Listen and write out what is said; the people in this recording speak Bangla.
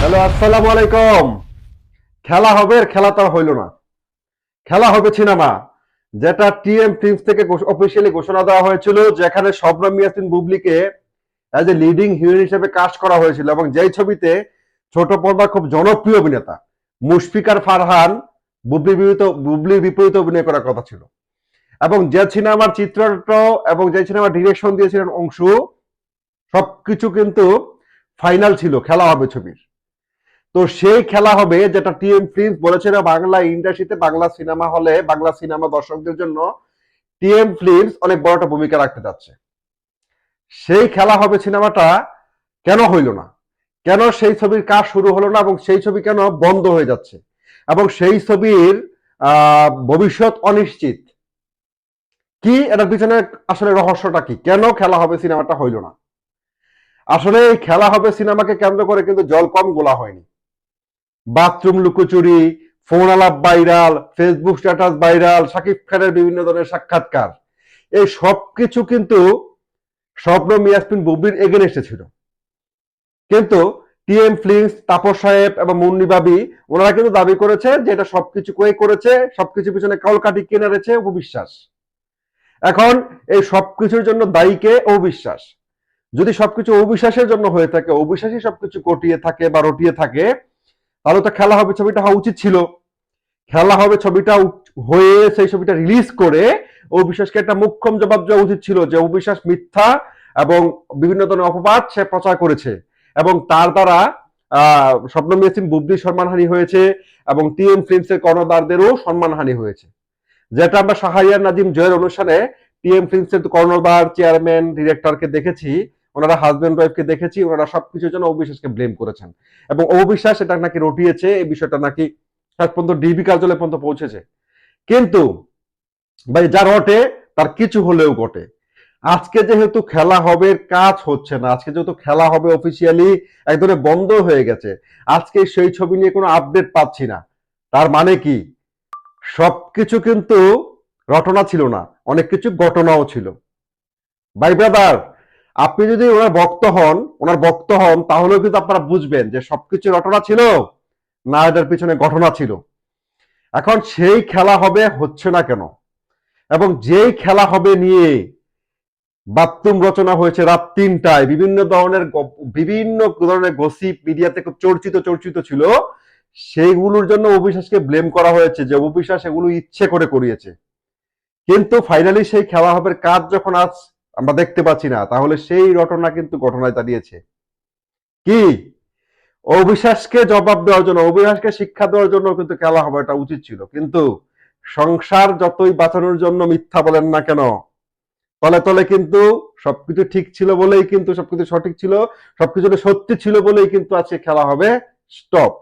হ্যালো আসসালামু আলাইকুম খেলা হবে খেলা তো হইল না। খেলা হবে সিনেমা, যেটা টিএম ফিল্মস থেকে অফিসিয়ালি ঘোষণা দেওয়া হয়েছিল, যেখানে শবনম ইয়াসিন বুবলিকে অ্যাজ এ লিডিং হিরোইন হিসেবে কাস্ট করা হয়েছিল, এবং যেই ছবিতে ছোট পর্দা খুব জনপ্রিয় অভিনেতা মুশফিকার ফারহান বুবলি বিপরীত বুবলির বিপরীত অভিনয় করার কথা ছিল। এবং যে সিনেমার চিত্রনাট্য এবং যে সিনেমার ডিরেকশন দিয়েছিলেন অংশু, সবকিছু কিন্তু ফাইনাল ছিল, খেলা হবে ছবির। তো সেই খেলা হবে যেটা টিএম ফিল্মস বলেছিল বাংলা ইন্ডাস্ট্রিতে বাংলা সিনেমা হলে বাংলা সিনেমা দর্শকদের জন্য টিএম ফিল্মস অনেক বড় একটা ভূমিকা রাখতে যাচ্ছে। সেই খেলা হবে সিনেমাটা কেন হইল না? কেন সেই ছবির কাজ শুরু হলো না এবং সেই ছবি কেন বন্ধ হয়ে যাচ্ছে? এবং সেই ছবির ভবিষ্যৎ অনিশ্চিত। কি এটার পিছনে আসলে রহস্যটা কি? কেন খেলা হবে সিনেমাটা হইল না? আসলে এই খেলা হবে সিনেমাকে কেন্দ্র করে কিন্তু জল কম গোলা হয়নি। বাথরুম লুকোচুরি ফোন আলাপ viral Facebook status viral Shakib খানের বিভিন্ন ধরনের সাক্ষাৎকার। এই সব কিছু কিন্তু স্বপ্ন মিয়াসমিন বুবলির এগেনস্টে ছিল কিন্তু টিএম ফিল্মস, তাপস সাহেব এবং মুন্নি বাবি, ওনারা কিন্তু দাবি করেছে যে এটা সবকিছু কয়ে করেছে, সবকিছু পিছনে কলকাটি কিনে রয়েছে অবিশ্বাস এখন এই সবকিছুর জন্য দায়ীকে অবিশ্বাস যদি সবকিছু অবিশ্বাসের জন্য হয়ে থাকে অবিশ্বাসী সবকিছু কটিয়ে থাকে বা রটিয়ে থাকে তাহলে তো খেলা হবে, ছবিটা হওয়া উচিত ছিল। খেলা হবে, ছবিটা হয়ে সেই ছবিটা রিলিজ করে অবিশ্বাসকে একটা মুখ্যম জবাব দেওয়া উচিত ছিল যে অবিশ্বাস মিথ্যা এবং বিভিন্ন ধরনের অপবাদ সে প্রচার করেছে এবং তার দ্বারা আহ স্বপ্ন মেসিন বুবলির সম্মানহানি হয়েছে এবং টিএম ফিল্মস এর কর্ণধারদেরও সম্মানহানি হয়েছে। যেটা আমরা শাহরিয়ার নাজিম জয়ের অনুষ্ঠানে টিএম ফিল্মস এর কর্ণধার চেয়ারম্যান ডিরেক্টরকে দেখেছি। ওনারা হাজবেন্ড ওয়াইফকে দেখেছি, ওনারা সবকিছুর জন্য অবিশ্বাসকে ব্লেম করেছেন। এবং অবিশ্বাস এটা নাকি রটিয়েছে, এই বিষয়টা নাকি শেষ পর্যন্ত ডিবি কার্যালয় পর্যন্ত পৌঁছেছে। কিন্তু ভাই, যা রটে, তার কিছু হলেও ঘটে। আজকে যেহেতু খেলা হবে, কাজ হচ্ছে না। আজকে যেহেতু খেলা হবে অফিসিয়ালি একদমে বন্ধ হয়ে গেছে। আজকে সেই ছবি নিয়ে কোনো আপডেট পাচ্ছি না। তার মানে কি? সবকিছু কিন্তু রটনা ছিল না। অনেক কিছু ঘটনাও ছিল। ভাই ব্রাদার আপনি যদি ওনার ভক্ত হন, ওনার ভক্ত হন, তাহলেও কিন্তু আপনারা বুঝবেন যে সবকিছু রটনা ছিল না এটার পিছনে ঘটনা ছিল। এখন সেই খেলা হবে, হচ্ছে না কেন? এবং যেই খেলা হবে নিয়ে বাথরুম রচনা হয়েছে রাত তিনটায়, বিভিন্ন ধরনের বিভিন্ন ধরনের গসিপ মিডিয়াতে খুব চর্চিত চর্চিত ছিল। সেইগুলোর জন্য অবিশ্বাসকে ব্লেম করা হয়েছে যে অবিশ্বাস এগুলো ইচ্ছে করে করিয়েছে। কিন্তু ফাইনালি সেই খেলা হবে কাজ যখন আজ আমরা দেখতে পাচ্ছি না। তাহলে সেই ঘটনা কিন্তু ঘটনায় দাঁড়িয়েছে। কি? অবিশ্বাসকে জবাব দেওয়ার জন্য, অবিশ্বাসকে শিক্ষা দেওয়ার জন্য কিন্তু খেলা হবে, এটা উচিত ছিল। কিন্তু সংসার যতই বাঁচানোর জন্য মিথ্যা বলেন না কেন, তলে তলে কিন্তু সবকিছু ঠিক ছিল বলেই কিন্তু, সবকিছু সঠিক ছিল সবকিছু সত্যি ছিল বলেই কিন্তু আজকে খেলা হবে। স্টপ।